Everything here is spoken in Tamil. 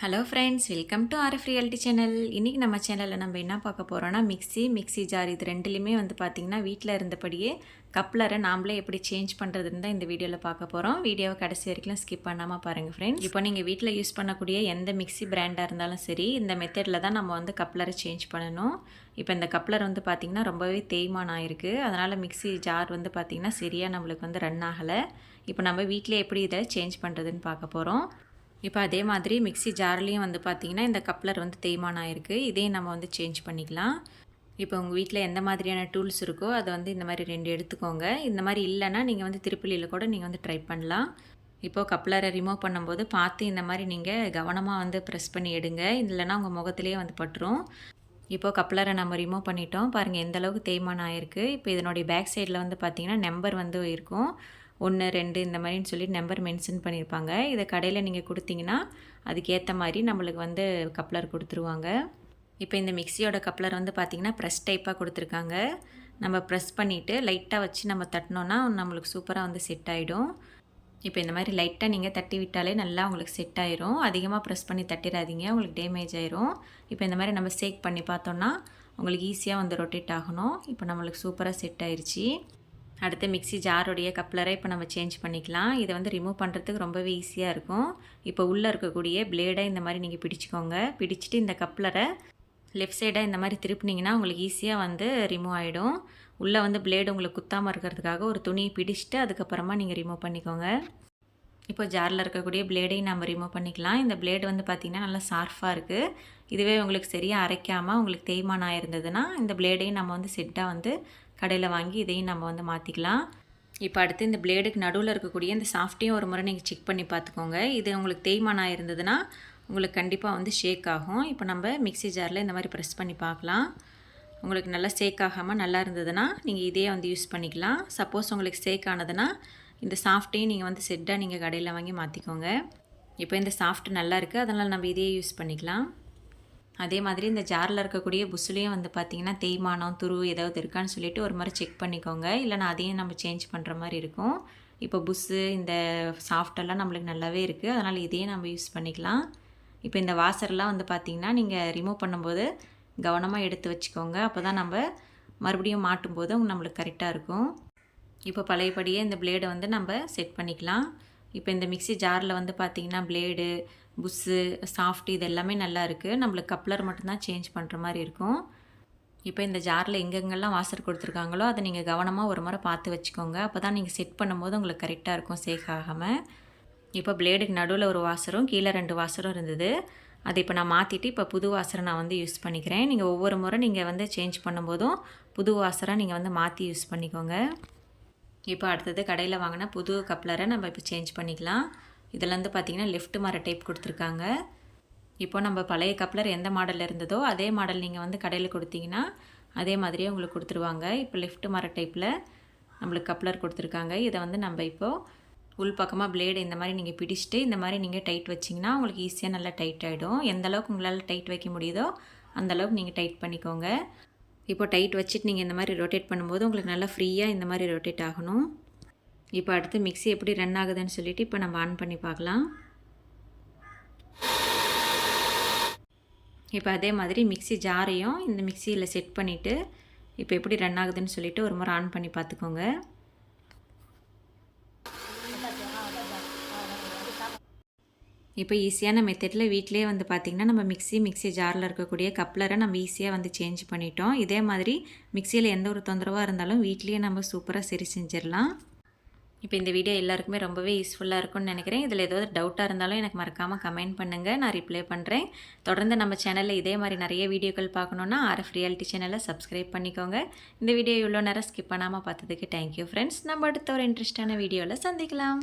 Hello friends welcome to RF reality channel இன்றைக்கி நம்ம சேனலில் நம்ம என்ன பார்க்க போகிறோன்னா மிக்ஸி மிக்ஸி ஜார் இது ரெண்டுலேயுமே வந்து பார்த்திங்கன்னா வீட்டில் இருந்தபடியே கப்ளரை நாமளே எப்படி சேஞ்ச் பண்ணுறதுன்னு தான் இந்த வீடியோவில் பார்க்க போகிறோம் வீடியோவை கடைசி வரைக்கும் ஸ்கிப் பண்ணாமல் பாருங்கள் ஃப்ரெண்ட்ஸ் இப்போ நீங்கள் வீட்டில் யூஸ் பண்ணக்கூடிய எந்த மிக்ஸி பிராண்டாக இருந்தாலும் சரி இந்த மெத்தடில் தான் நம்ம வந்து கப்ளரை சேஞ்ச் பண்ணணும். இப்போ இந்த கப்ளர் வந்து பார்த்திங்கன்னா ரொம்பவே தேய்மானம் ஆயிருக்கு. அதனால் மிக்ஸி ஜார் வந்து பார்த்திங்கன்னா சரியாக நம்மளுக்கு வந்து ரன் ஆகலை. இப்போ நம்ம வீட்டிலே எப்படி இதை சேஞ்ச் பண்ணுறதுன்னு பார்க்க போகிறோம் இப்போ அதே மாதிரி மிக்ஸி ஜார்லேயும் வந்து பார்த்திங்கன்னா இந்த கப்ளர் வந்து தேய்மானம் ஆயிருக்கு. இதையும் நம்ம வந்து சேஞ்ச் பண்ணிக்கலாம். இப்போ உங்கள் வீட்டில் எந்த மாதிரியான டூல்ஸ் இருக்கோ அதை வந்து இந்த மாதிரி ரெண்டு எடுத்துக்கோங்க. இந்த மாதிரி இல்லைன்னா நீங்கள் வந்து திருப்பள்ளியில் கூட நீங்கள் வந்து ட்ரை பண்ணலாம். இப்போது கப்ளரை ரிமூவ் பண்ணும்போது பார்த்து இந்த மாதிரி நீங்கள் கவனமாக வந்து ப்ரெஸ் பண்ணி எடுங்க. இல்லைன்னா உங்கள் முகத்துலேயே வந்து பட்டுரும். இப்போது கப்ளரை நம்ம ரிமூவ் பண்ணிட்டோம். பாருங்கள் எந்த அளவுக்கு தேய்மானம் ஆயிருக்கு. இப்போ இதனுடைய பேக் சைடில் வந்து பார்த்திங்கன்னா நம்பர் வந்து இருக்கும். ஒன்று ரெண்டு இந்த மாதிரின்னு சொல்லி நம்பர் மென்ஷன் பண்ணியிருப்பாங்க இதை கடையில் நீங்கள் கொடுத்தீங்கன்னா அதுக்கேற்ற மாதிரி நம்மளுக்கு வந்து கப்ளர் கொடுத்துருவாங்க. இப்போ இந்த மிக்சியோட கப்ளர் வந்து பார்த்திங்கன்னா ப்ரெஸ் டைப்பாக கொடுத்துருக்காங்க. நம்ம ப்ரெஸ் பண்ணிவிட்டு லைட்டாக வச்சு நம்ம தட்டினோன்னா நம்மளுக்கு சூப்பராக வந்து செட் ஆகிடும் இப்போ இந்த மாதிரி லைட்டாக நீங்கள் தட்டி விட்டாலே நல்லா உங்களுக்கு செட் ஆயிரும். அதிகமாக ப்ரெஸ் பண்ணி தட்டிடாதீங்க உங்களுக்கு டேமேஜ் ஆயிரும். இப்போ இந்த மாதிரி நம்ம சேக் பண்ணி பார்த்தோன்னா உங்களுக்கு ஈஸியாக வந்து ரொட்டேட் ஆகணும். இப்போ நம்மளுக்கு சூப்பராக செட் ஆயிடுச்சு அடுத்து மிக்ஸி ஜாரோடைய கப்ளரை இப்போ நம்ம சேஞ்ச் பண்ணிக்கலாம். இதை வந்து ரிமூவ் பண்ணுறதுக்கு ரொம்பவே ஈஸியாக இருக்கும். இப்போ உள்ளே இருக்கக்கூடிய பிளேடை இந்த மாதிரி நீங்கள் பிடிச்சிக்கோங்க. பிடிச்சிட்டு இந்த கப்ளரை லெஃப்ட் சைடாக இந்த மாதிரி திருப்பினீங்கன்னா உங்களுக்கு ஈஸியாக வந்து ரிமூவ் ஆகிடும் உள்ளே வந்து பிளேடு உங்களுக்கு குத்தாமல் இருக்கிறதுக்காக ஒரு துணியை பிடிச்சிட்டு அதுக்கப்புறமா நீங்கள் ரிமூவ் பண்ணிக்கோங்க. இப்போ ஜாரில் இருக்கக்கூடிய பிளேடையும் நம்ம ரிமூவ் பண்ணிக்கலாம். இந்த பிளேடு வந்து பார்த்திங்கன்னா நல்லா ஷார்ப்பாக இருக்குது இதுவே உங்களுக்கு சரியாக அரைக்காமல் உங்களுக்கு தேய்மானம் ஆயிருந்ததுன்னா இந்த பிளேடையும் நம்ம வந்து செட்டாக வந்து கடையில் வாங்கி இதையும் நம்ம வந்து மாற்றிக்கலாம் இப்போ அடுத்து இந்த பிளேடுக்கு நடுவில் இருக்கக்கூடிய இந்த சாஃப்ட்டையும் ஒரு முறை நீங்கள் செக் பண்ணி பார்த்துக்கோங்க இது உங்களுக்கு தேய்மானம் இருந்ததுன்னா உங்களுக்கு கண்டிப்பாக வந்து ஷேக் ஆகும். இப்போ நம்ம மிக்ஸி ஜாரில் இந்த மாதிரி ப்ரெஸ் பண்ணி பார்க்கலாம் உங்களுக்கு நல்லா சேக் ஆகாமல் நல்லா இருந்ததுன்னா நீங்கள் இதே வந்து யூஸ் பண்ணிக்கலாம். சப்போஸ் உங்களுக்கு சேக் ஆனதுன்னா இந்த சாஃப்ட்டையும் நீங்கள் வந்து செட்டாக நீங்கள் கடையில் வாங்கி மாற்றிக்கோங்க இப்போ இந்த சாஃப்ட் நல்லா இருக்குது அதனால் நம்ம இதே யூஸ் பண்ணிக்கலாம். அதே மாதிரி இந்த ஜாரில் இருக்கக்கூடிய புஷ்லேயும் வந்து பார்த்திங்கன்னா தேய்மானம் துரு ஏதாவது இருக்கான்னு சொல்லிட்டு ஒரு மாதிரி செக் பண்ணிக்கோங்க. இல்லைனா அதையும் நம்ம சேஞ்ச் பண்ணுற மாதிரி இருக்கும். இப்போ புஸ்ஸு இந்த சாஃப்டெல்லாம் நம்மளுக்கு நல்லாவே இருக்குது அதனால் இதையும் நம்ம யூஸ் பண்ணிக்கலாம். இப்போ இந்த வாசர்லாம் வந்து பார்த்திங்கன்னா நீங்கள் ரிமூவ் பண்ணும்போது கவனமாக எடுத்து வச்சுக்கோங்க. அப்போ தான் நம்ம மறுபடியும் மாட்டும்போது நம்மளுக்கு கரெக்டாக இருக்கும். இப்போ பழையபடியே இந்த பிளேடை வந்து நம்ம செட் பண்ணிக்கலாம். இப்போ இந்த மிக்ஸி ஜாரில் வந்து பார்த்திங்கன்னா பிளேடு புஸ்ஸு சாஃப்ட் இது எல்லாமே நல்லா இருக்குது நம்மளுக்கு கப்ளர் மட்டும்தான் சேஞ்ச் பண்ணுற மாதிரி இருக்கும். இப்போ இந்த ஜாரில் எங்கெங்கெல்லாம் வாசர் கொடுத்துருக்காங்களோ அதை நீங்கள் கவனமாக ஒரு முறை பார்த்து வச்சுக்கோங்க. அப்போ தான் நீங்கள் செட் பண்ணும்போது உங்களுக்கு கரெக்டாக இருக்கும் சேக் ஆகாமல் இப்போ பிளேடுக்கு நடுவில் ஒரு வாசரும் கீழே ரெண்டு வாசரும் இருந்தது. அதை இப்போ நான் மாற்றிட்டு இப்போ புது வாசரை நான் வந்து யூஸ் பண்ணிக்கிறேன். நீங்கள் ஒவ்வொரு முறை நீங்கள் வந்து சேஞ்ச் பண்ணும்போதும் புது வாசரை நீங்கள் வந்து மாற்றி யூஸ் பண்ணிக்கோங்க. இப்போ அடுத்தது கடையில் வாங்கின புது கப்ளரை நம்ம இப்போ சேஞ்ச் பண்ணிக்கலாம். இதில் வந்து பார்த்திங்கன்னா லெஃப்ட் மர டைப் கொடுத்துருக்காங்க. இப்போ நம்ம பழைய கப்ளர் எந்த மாடலில் இருந்ததோ அதே மாடல் நீங்கள் வந்து கடையில் கொடுத்தீங்கன்னா அதே மாதிரியே உங்களுக்கு கொடுத்துருவாங்க. இப்போ லெஃப்ட் மர டைப்பில் நம்மளுக்கு கப்ளர் கொடுத்துருக்காங்க. இதை வந்து நம்ம இப்போது உள் பக்கமாக பிளேடு இந்த மாதிரி நீங்கள் பிடிச்சிட்டு இந்த மாதிரி நீங்கள் டைட் வச்சிங்கன்னா உங்களுக்கு ஈஸியாக நல்லா டைட் ஆகிடும் எந்த அளவுக்கு உங்களால் டைட் வைக்க முடியுதோ அந்தளவுக்கு நீங்கள் டைட் பண்ணிக்கோங்க. இப்போ டைட் வச்சுட்டு நீங்கள் இந்த மாதிரி ரொட்டேட் பண்ணும்போது உங்களுக்கு நல்லா ஃப்ரீயாக இந்த மாதிரி ரொட்டேட் ஆகணும். இப்போ அடுத்து மிக்ஸி எப்படி ரன் ஆகுதுன்னு சொல்லிவிட்டு இப்போ நம்ம ஆன் பண்ணி பார்க்கலாம். இப்போ அதே மாதிரி மிக்ஸி ஜாரையும் இந்த மிக்சியில் செட் பண்ணிவிட்டு இப்போ எப்படி ரன் ஆகுதுன்னு சொல்லிட்டு ஒரு முறை ஆன் பண்ணி பார்த்துக்கோங்க. இப்போ ஈஸியான மெத்தடில் வீட்டிலே வந்து பார்த்திங்கன்னா நம்ம மிக்சி மிக்ஸி ஜாரில் இருக்கக்கூடிய கப்ளரை நம்ம ஈஸியாக வந்து சேஞ்ச் பண்ணிட்டோம். இதே மாதிரி மிக்சியில் எந்த ஒரு தொந்தரவாக இருந்தாலும் வீட்லேயே நம்ம சூப்பராக சரி செஞ்சிடலாம். இப்போ இந்த வீடியோ எல்லாருக்குமே ரொம்பவே யூஸ்ஃபுல்லாக இருக்கும்னு நினைக்கிறேன். இதில் ஏதாவது டவுட்டாக இருந்தாலும் எனக்கு மறக்காமல் கமெண்ட் பண்ணுங்கள் நான் ரிப்ளை பண்ணுறேன் தொடர்ந்து நம்ம சேனலில் இதே மாதிரி நிறைய வீடியோக்கள் பார்க்கணுன்னா ஆர்எஃப் ரியாலிட்டி சேனலை சப்ஸ்கிரைப் பண்ணிக்கோங்க. இந்த வீடியோ இவ்வளோ நேரம் ஸ்கிப் பண்ணாமல் பார்த்ததுக்கு தேங்க்யூ ஃப்ரெண்ட்ஸ் நம்ம அடுத்த ஒரு இன்ட்ரெஸ்டான வீடியோவில் சந்திக்கலாம்.